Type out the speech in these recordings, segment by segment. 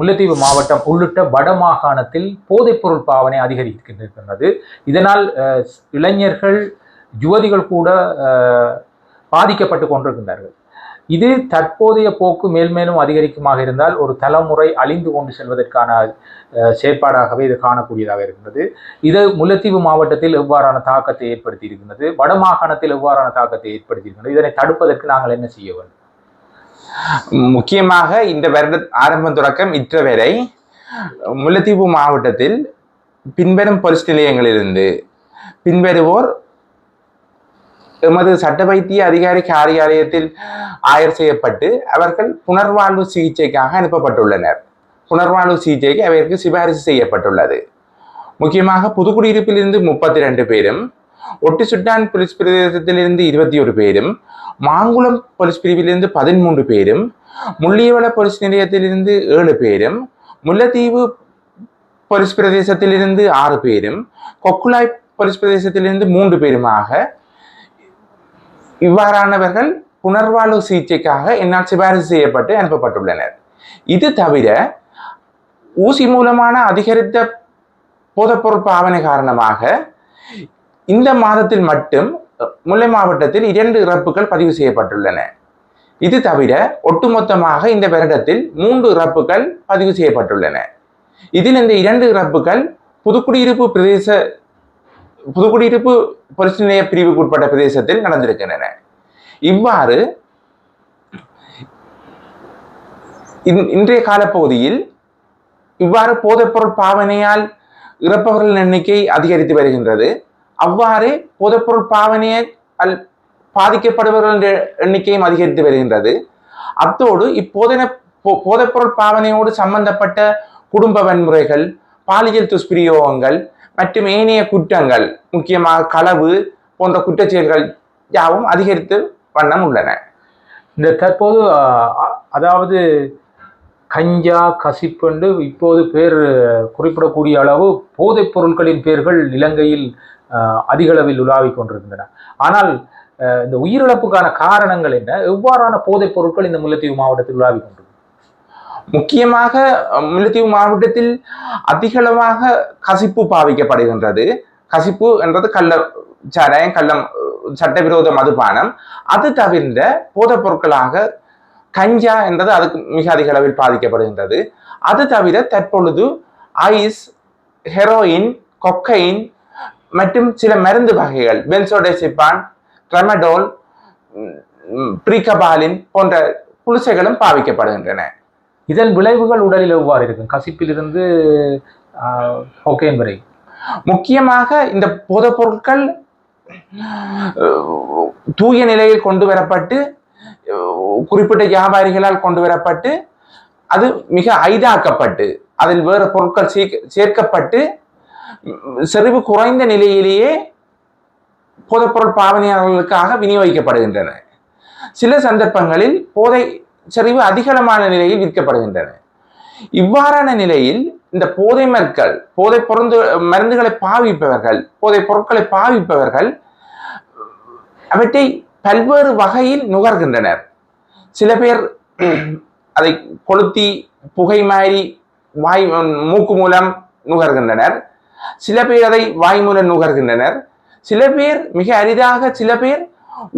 முல்லைத்தீவு மாவட்டம் உள்ளிட்ட வடமாகாணத்தில் போதைப்பொருள் பாவனை அதிகரிக்கின்றது இதனால் இளைஞர்கள் யுவதிகள் கூட பாதிக்கப்பட்டு கொண்டிருக்கின்றார்கள். இது தற்போதைய போக்கு மேல்மேலும் அதிகரிக்குமாக இருந்தால் ஒரு தலைமுறை அழிந்து கொண்டு செல்வதற்கான செயற்பாடாகவே இது காணக்கூடியதாக இருக்கின்றது. இது முல்லைத்தீவு மாவட்டத்தில் எவ்வாறான தாக்கத்தை ஏற்படுத்தி இருக்கின்றது வடமாகாணத்தில் எவ்வாறான தாக்கத்தை ஏற்படுத்தி இருக்கின்றது இதனை தடுப்பதற்கு நாங்கள் என்ன செய்ய வேண்டும்? முக்கியமாக இந்த வருட ஆரம்ப தொடக்கம் இற்ற வரை முல்லைத்தீவு மாவட்டத்தில் பின்வரும் பொலிஸ் நிலையங்களிலிருந்து பின்வருவோர் எமது சட்ட வைத்திய அதிகாரி காரியாலயத்தில் ஆயர் செய்யப்பட்டு அவர்கள் புனர்வாழ்வு சிகிச்சைக்காக அனுப்பப்பட்டுள்ளனர். புனர்வாழ்வு சிகிச்சைக்கு அவருக்கு சிபாரிசு செய்யப்பட்டுள்ளது. முக்கியமாக புதுக்குடியிருப்பிலிருந்து முப்பத்தி ரெண்டு பேரும் ஒட்டி சுட்டான் போலீஸ் பிரதேசத்திலிருந்து இருபத்தி ஒரு பேரும் மாங்குளம் போலீஸ் பிரிவிலிருந்து பதிமூன்று பேரும் முள்ளியவள போலீஸ் நிலையத்திலிருந்து ஏழு பேரும் முல்லைத்தீவு போலீஸ் பிரதேசத்திலிருந்து ஆறு பேரும் கொக்குலாய் போலீஸ் பிரதேசத்திலிருந்து மூன்று பேருமாக இவ்வாறானவர்கள் புனர்வாழ்வு சிகிச்சைக்காக என்னால் சிபாரிசு செய்யப்பட்டு அனுப்பப்பட்டுள்ளனர். இது தவிர ஊசி மூலமான அதிகரித்த போதைப்பொருள் பாவனை காரணமாக இந்த மாதத்தில் மட்டும் முல்லை மாவட்டத்தில் இரண்டு இறப்புகள் பதிவு செய்யப்பட்டுள்ளன. இது தவிர ஒட்டுமொத்தமாக இந்த வருடத்தில் மூன்று இறப்புகள் பதிவு செய்யப்பட்டுள்ளன. இதில் இந்த இரண்டு இறப்புகள் புதுக்குடியிருப்பு பிரதேச புதுக்குடியிருப்பு போலீஸ் நிலைய பிரிவுக்கு உட்பட்ட பிரதேசத்தில் நடந்திருக்கின்றன. இவ்வாறு இன்றைய காலப்பகுதியில் இவ்வாறு போதைப்பொருள் பாவனையால் இறப்பவர்களின் எண்ணிக்கை அதிகரித்து வருகின்றது. அவ்வாறு போதைப்பொருள் பாவனையால் பாதிக்கப்படுபவர்களின் எண்ணிக்கையும் அதிகரித்து வருகின்றது. அத்தோடு இப்போதன போதைப்பொருள் பாவனையோடு சம்பந்தப்பட்ட குடும்ப வன்முறைகள் பாலியல் துஷ்பிரயோகங்கள் மற்றும் ஏனைய குற்றங்கள் முக்கியமாக களவு போன்ற குற்றச்செயல்கள் யாவும் அதிகரித்து வண்ணம் உள்ளன. இந்த தற்போது அதாவது கஞ்சா கசிப்பென்று இப்போது பேர் குறிப்பிடக்கூடிய அளவு போதைப் பொருட்களின் பேர்கள் இலங்கையில் அதிகளவில் உலாவிக் கொண்டிருக்கின்றன. ஆனால் இந்த உயிரிழப்புக்கான காரணங்கள் என்ன? எவ்வாறான போதைப் பொருட்கள் இந்த முல்லைத்தீவு மாவட்டத்தில் உலாவிக் கொண்டிருக்கு முக்கியமாக முல்லைத்தீவு மாவட்டத்தில் அதிகளவாக கசிப்பு பாவிக்கப்படுகின்றது. கசிப்பு என்றது கள்ள சாராயம் கள்ளம் சட்டவிரோத மதுபானம். அது தவிர்ந்த போதைப் பொருட்களாக கஞ்சா என்றது அதுக்கு மிக அதிக அளவில் பாதிக்கப்படுகின்றது. அது தவிர தற்பொழுது ஐஸ் ஹெரோயின் கொக்கைன் மற்றும் சில மருந்து வகைகள் பென்சோடெசிபான் ட்ரமடோல் ப்ரீகபாலின் போன்ற குளிசைகளும் பாவிக்கப்படுகின்றன. இதன் விளைவுகள் உடலில் எவ்வாறு இருக்கும்? கசிப்பிலிருந்து கொக்கைன் வரை. முக்கியமாக இந்த போதைப் பொருட்கள் அஹ், தூய நிலையில் கொண்டு வரப்பட்டு குறிப்பிட்ட வியாபாரிகளால் கொண்டு வரப்பட்டு அது மிக ஐதாக்கப்பட்டு அதில் வேறு பொருட்கள் சேர்க்கப்பட்டு செறிவு குறைந்த நிலையிலேயே போதைப்பொருள் பாவனையாளர்களுக்காக விநியோகிக்கப்படுகின்றன. சில சந்தர்ப்பங்களில் போதை செறிவு அதிகமான நிலையில் விற்கப்படுகின்றன. இவ்வாறான நிலையில் இந்த போதை மற்கள் போதை பொருந்து மருந்துகளை பாவிப்பவர்கள் போதை பொருட்களை பாவிப்பவர்கள் அவற்றை பல்வேறு வகையில் நுகர்கின்றனர். சில பேர் அதை கொளுத்தி புகை மாதிரி வாய் மூக்கு மூலம் நுகர்கின்றனர். சில பேர் அதை வாய் மூலம் நுகர்கின்றனர். சில பேர் மிக அரிதாக சில பேர்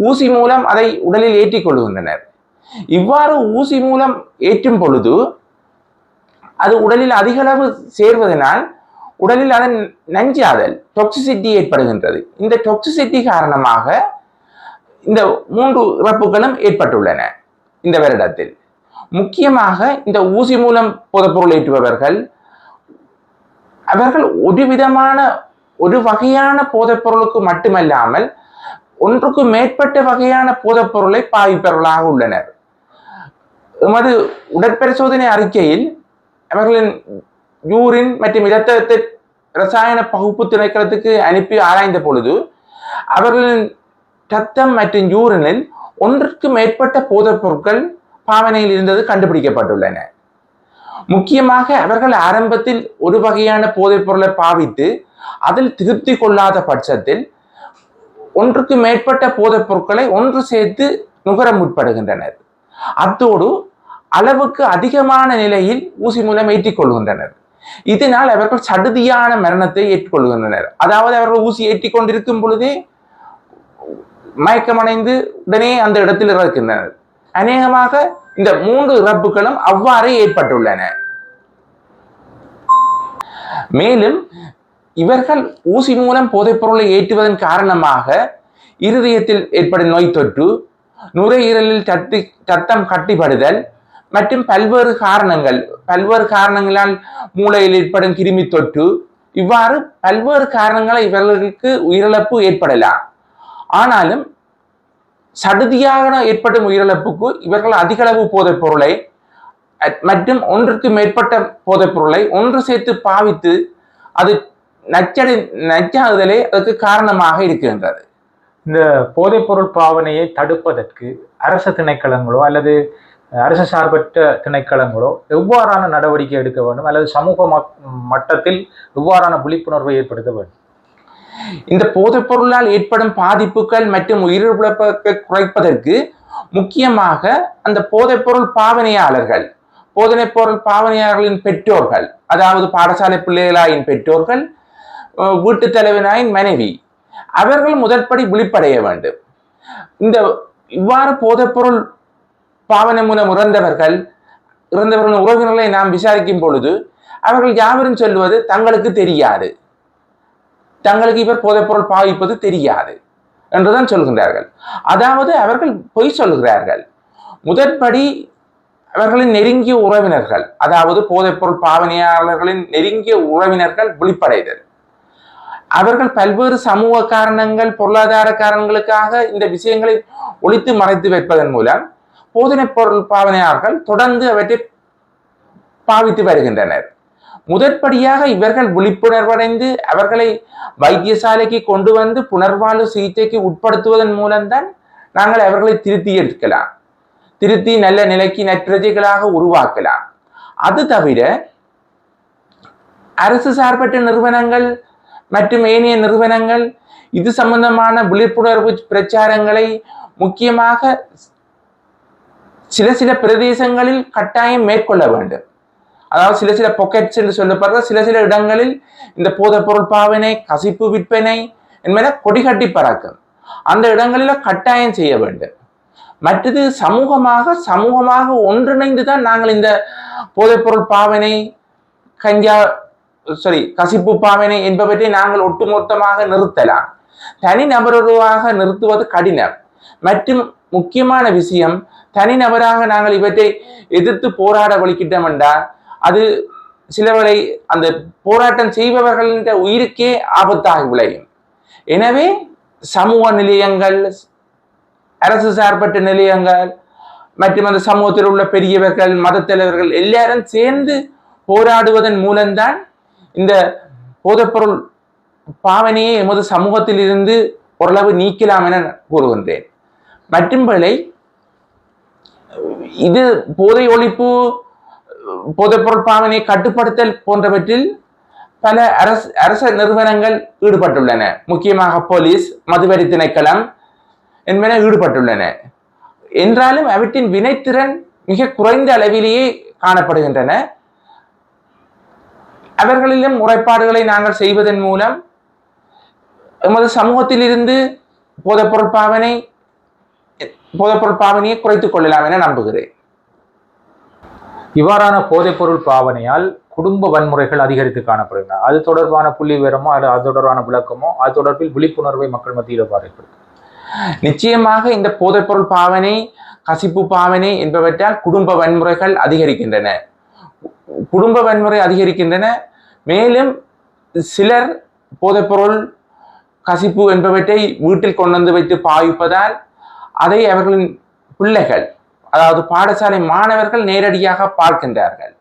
ஊசி மூலம் அதை உடலில் ஏற்றிக் கொள்கின்றனர். இவ்வாறு ஊசி மூலம் ஏற்றும் பொழுது அது உடலில் அதிக அளவு சேர்வதனால் உடலில் அதன் நஞ்சாதல் டொக்சிசிட்டி ஏற்படுகின்றது. இந்த டொக்சிசிட்டி காரணமாக இந்த மூன்று இறப்புகளும் ஏற்பட்டுள்ளன இந்த வருடத்தில். முக்கியமாக இந்த ஊசி மூலம் போதைப்பொருள் ஏற்றுபவர்கள் அவர்கள் ஒரு விதமான ஒரு வகையான போதைப்பொருளுக்கு மட்டுமல்லாமல் ஒன்றுக்கு மேற்பட்ட வகையான போதைப்பொருளை பாவிப்பவர்களாக உள்ளனர். எமது உடற்பரிசோதனை அறிக்கையில் அவர்களின் யூரின் மற்றும் இரத்தத்தை ரசாயன பகுப்பு திணைக்களத்துக்கு அனுப்பி ஆராய்ந்த பொழுது அவர்களின் ரத்தம் மற்றும் யூரினில் ஒன்றுக்கு மேற்பட்ட போதைப் பொருட்கள் பாவனையில் இருந்தது கண்டுபிடிக்கப்பட்டுள்ளன. முக்கியமாக அவர்கள் ஆரம்பத்தில் ஒரு வகையான போதைப் பொருளை பாவித்து அதில் திருப்தி கொள்ளாத பட்சத்தில் ஒன்றுக்கு மேற்பட்ட போதைப் பொருட்களை ஒன்று சேர்த்து நுகர முற்படுகின்றனர். அத்தோடு அளவுக்கு அதிகமான நிலையில் ஊசி மூலம் ஏற்றிக் கொள்கின்றனர். இதனால் அவர்கள் சடுதியான மரணத்தை ஏற்றுக்கொள்கின்றனர். அதாவது அவர்கள் ஊசி ஏற்றிக் கொண்டிருக்கும் பொழுதே மயக்கமடைந்து உடனே அந்த இடத்தில் இறக்கின்றனர். அநேகமாக இந்த மூன்று இறப்புகளும் அவ்வாறே ஏற்பட்டுள்ளன. மேலும் இவர்கள் ஊசி மூலம் போதைப்பொருளை ஏற்றுவதன் காரணமாக இருதயத்தில் ஏற்படும் நோய் தொற்று நுரையீரலில் தட்டி தத்தம் கட்டிப்படுதல் மற்றும் பல்வேறு காரணங்கள் பல்வேறு காரணங்களால் மூளையில் ஏற்படும் கிருமி தொற்று இவ்வாறு பல்வேறு காரணங்களால் இவர்களுக்கு உயிரிழப்பு ஏற்படலாம். ஆனாலும் சடுதியாக ஏற்படும் உயிரிழப்புக்கு இவர்கள் அதிகளவு போதைப் பொருளை மற்றும் ஒன்றுக்கு மேற்பட்ட போதைப் பொருளை ஒன்று சேர்த்து பாவித்து அது நச்சடை நச்சாகுதலே அதுக்கு காரணமாக இருக்கின்றது. இந்த போதைப்பொருள் பாவனையை தடுப்பதற்கு அரசு திணைக்களங்களோ அல்லது அரசு சார்பற்ற திணைக்களங்களோ எவ்வாறான நடவடிக்கை எடுக்க வேண்டும்? அல்லது சமூக மட்டத்தில் எவ்வாறான விழிப்புணர்வை ஏற்படுத்த வேண்டும்? இந்த போதைப்பொருளால் ஏற்படும் பாதிப்புகள் மற்றும் உயிரிழப்பை குறைப்பதற்கு முக்கியமாக அந்த போதைப்பொருள் பாவனையாளர்கள் போதனை பொருள் பாவனையாளர்களின் பெற்றோர்கள் அதாவது பாடசாலை பிள்ளைகளாயின் பெற்றோர்கள் வீட்டு தலைவனாயின் மனைவி அவர்கள் முதற்படி விழிப்படைய வேண்டும். இந்த இவ்வாறு போதைப்பொருள் பாவனை மூலம் இறந்தவர்கள் இறந்தவர்களின் உறவினர்களை நாம் விசாரிக்கும் பொழுது அவர்கள் யாவரும் சொல்வது தங்களுக்கு தெரியாது. தங்களுக்கு இவர் போதைப்பொருள் பாவிப்பது தெரியாது என்றுதான் சொல்கின்றார்கள் அதாவது அவர்கள் பொய் சொல்கிறார்கள் முதற்படி அவர்களின் நெருங்கிய உறவினர்கள் அதாவது போதைப்பொருள் பாவனையாளர்களின் நெருங்கிய உறவினர்கள் விழிப்படைதல் அவர்கள் பல்வேறு சமூக காரணங்கள் பொருளாதார காரணங்களுக்காக இந்த விஷயங்களை ஒழித்து மறைத்து வைப்பதன் மூலம் போதனைப் பொருள் பாவனையாளர்கள் தொடர்ந்து அவற்றை பாவித்து வருகின்றனர். முதற்படியாக இவர்கள் விழிப்புணர்வடைந்து அவர்களை வைத்தியசாலைக்கு கொண்டு வந்து புனர்வாழ்வு சிகிச்சைக்கு உட்படுத்துவதன் மூலம்தான் நாங்கள் அவர்களை திருத்தி எடுக்கலாம். திருத்தி நல்ல நிலைக்கு நற்பிரஜைகளாக உருவாக்கலாம். அது தவிர அரசு சார்பற்ற நிறுவனங்கள் மற்றும் ஏனைய நிறுவனங்கள் இது சம்பந்தமான விழிப்புணர்வு பிரச்சாரங்களை முக்கியமாக சில சில பிரதேசங்களில் கட்டாயம் மேற்கொள்ள வேண்டும். அதாவது சில சில பொக்கெட்ஸ் என்று சொல்லப்படுற சில சில இடங்களில் இந்த போதைப் பொருள் பாவனை கசிப்பு விற்பனை என்பன கொடிகட்டி பறக்கும். அந்த இடங்களில் கட்டாயம் செய்ய வேண்டும். மற்றது சமூகமாக சமூகமாக ஒன்றிணைந்து தான் நாங்கள் இந்த போதைப் பொருள் பாவனை கஞ்சா சாரி கசிப்பு பாவனை என்பவற்றை நாங்கள் ஒட்டுமொத்தமாக நிறுத்தலாம். தனிநபருவாக நிறுத்துவது கடினம். மற்றும் முக்கியமான விஷயம் தனிநபராக நாங்கள் இவற்றை எதிர்த்து போராட வலிக்கிட்டோம் என்றால் அது சிலவரை அந்த போராட்டம் செய்பவர்களின் உயிருக்கே ஆபத்தாக விளையும். எனவே சமூக நிலையங்கள் அரசு சார்பற்ற நிலையங்கள் மற்றும் அந்த சமூகத்தில் உள்ள பெரியவர்கள் மத தலைவர்கள் எல்லாரும் சேர்ந்து போராடுவதன் மூலம்தான் இந்த போதைப்பொருள் பாவனையை எமது சமூகத்தில் இருந்து ஓரளவு நீக்கலாம் என கூறுகின்றேன். மற்றும்பளை இது போதை ஒழிப்பு போதைப்பொருள் பாவனை கட்டுப்படுத்தல் போன்றவற்றில் பல அரசு அரச நிறுவனங்கள் ஈடுபட்டுள்ளன. முக்கியமாக போலீஸ் மதுவரி திணைக்களம் என்பன ஈடுபட்டுள்ளன. என்றாலும் அவற்றின் வினைத்திறன் மிக குறைந்த அளவிலேயே காணப்படுகின்றன. அவர்களிலும் முறைப்பாடுகளை நாங்கள் செய்வதன் மூலம் எமது சமூகத்திலிருந்து போதைப்பொருள் பாவனை போதைப்பொருள் பாவனையை குறைத்துக் கொள்ளலாம் என நம்புகிறேன். இவ்வாறான போதைப்பொருள் பாவனையால் குடும்ப வன்முறைகள் அதிகரித்து காணப்படுகின்றன. அது தொடர்பான புள்ளி விவரமோ அது அது தொடர்பான விளக்கமோ அது தொடர்பில் விழிப்புணர்வை மக்கள் மத்தியில் எவ்வாறு நிச்சயமாக இந்த போதைப்பொருள் பாவனை கசிப்பு பாவனை என்பவற்றால் குடும்ப வன்முறைகள் அதிகரிக்கின்றன. குடும்ப வன்முறை அதிகரிக்கின்றன. மேலும் சிலர் போதைப்பொருள் கசிப்பு என்பவற்றை வீட்டில் கொண்டு வந்து வைத்து பாவிப்பதால் அதை அவர்களின் பிள்ளைகள் அதாவது பாடசாலை மாணவர்கள் நேரடியாக பார்க்கின்றார்கள்.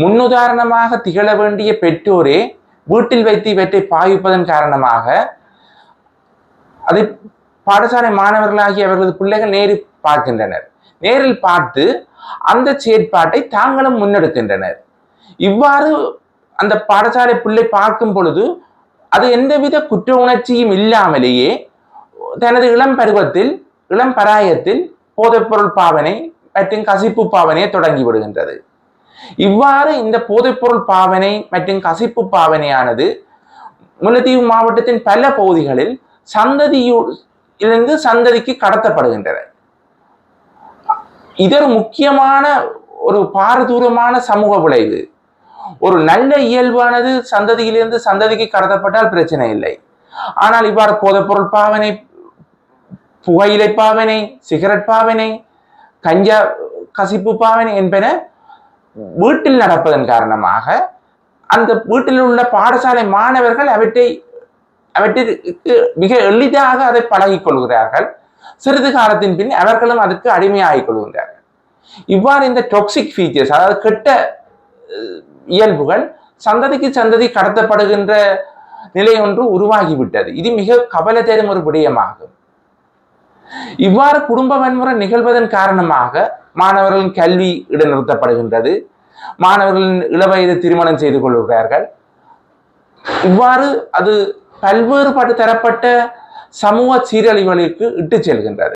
முன்னுதாரணமாக திகழ வேண்டிய பெற்றோரே வீட்டில் வைத்து இவற்றை பாவிப்பதன் காரணமாக அதை பாடசாலை மாணவர்களாகி அவர்களது பிள்ளைகள் நேரில் பார்க்கின்றனர். நேரில் பார்த்து அந்த செயற்பாட்டை தாங்களும் முன்னெடுக்கின்றனர். இவ்வாறு அந்த பாடசாலை பிள்ளை பார்க்கும் பொழுது அது எந்தவித குற்ற உணர்ச்சியும் இல்லாமலேயே தனது இளம் பருவத்தில் இளம் பராயத்தில் போதைப்பொருள் பாவனை மற்றும் கசிப்பு பாவனையை தொடங்கி விடுகின்றது இவ்வாறு இந்த போதைப்பொருள் பாவனை மற்றும் கசிப்பு பாவனையானது முல்லைத்தீவு மாவட்டத்தின் பல பகுதிகளில் சந்ததியிலிருந்து சந்ததிக்கு கடத்தப்படுகின்றன. இது ஒரு முக்கியமான ஒரு பாரதூரமான சமூக விளைவு. ஒரு நல்ல இயல்பானது சந்ததியிலிருந்து சந்ததிக்கு கடத்தப்பட்டால் பிரச்சனை இல்லை. ஆனால் இவ்வாறு போதைப்பொருள் பாவனை புகையிலை பாவனை சிகரெட் பாவனை கஞ்சா கசிப்பு பாவனை என்பன வீட்டில் நடப்பதன் காரணமாக அந்த வீட்டில் உள்ள பாடசாலை மாணவர்கள் அவற்றை அவற்றிற்கு மிக எளிதாக அதை பழகிக் கொள்கிறார்கள். சிறிது காலத்தின் பின் அவர்களும் அதற்கு அடிமையாகிக் கொள்கின்றார்கள். இவ்வாறு இந்த டொக்சிக் ஃபீச்சர்ஸ் அதாவது கெட்ட இயல்புகள் சந்ததிக்கு சந்ததி கடத்தப்படுகின்ற நிலை ஒன்று உருவாகிவிட்டது. இது மிக கவலை தரும் ஒரு விடயமாகும். இவ்வாறு குடும்ப வன்முறை நிகழ்வதன் காரணமாக மாணவர்களின் கல்வி இடைநிறுத்தப்படுகின்றது. மாணவர்களின் இளவயது திருமணம் செய்து கொள்கிறார்கள். இவ்வாறு அது பல்வேறுபட்டு தரப்பட்ட சமூக சீரழிவுகளுக்கு இட்டு செல்கின்றது.